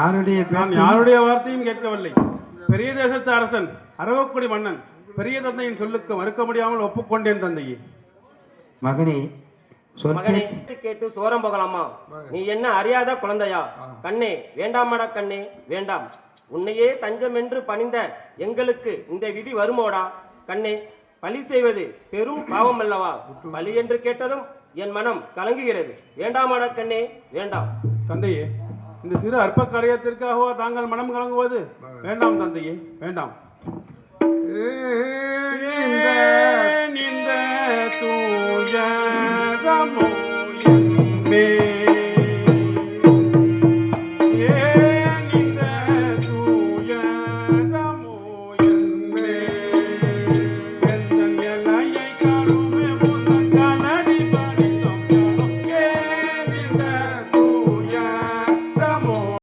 யாருடைய நான் யாருடைய வார்த்தையும் கேட்கவில்லை. பெரிய தேசத்து அரசன் அரவக்குடி மன்னன் பெரிய தந்தையின் சொல்லுக்கு மறுக்க முடியாமல் ஒப்புக்கொண்டேன் தந்தையே. மகனே மகனே கேட்டு சோரம் போகலாமா? நீ என்ன அறியாத குழந்தையா? கண்ணே வேண்டாமடா கண்ணே வேண்டாம். உன்னையே தஞ்சம் என்று பணிந்த எங்களுக்கு இந்த விதி வருமோடா? கண்ணே பழி செய்வது பெரும் பாவம் அல்லவா பழி என்று கேட்டதும் என் மனம் கலங்குகிறது. வேண்டாமடா கண்ணே வேண்டாம். தந்தையே இந்த சிறு அற்ப காரியத்திற்காகவா தாங்கள் மனம் கலங்குவது? வேண்டாம் தந்தையே வேண்டாம். இந்த தூயரமோ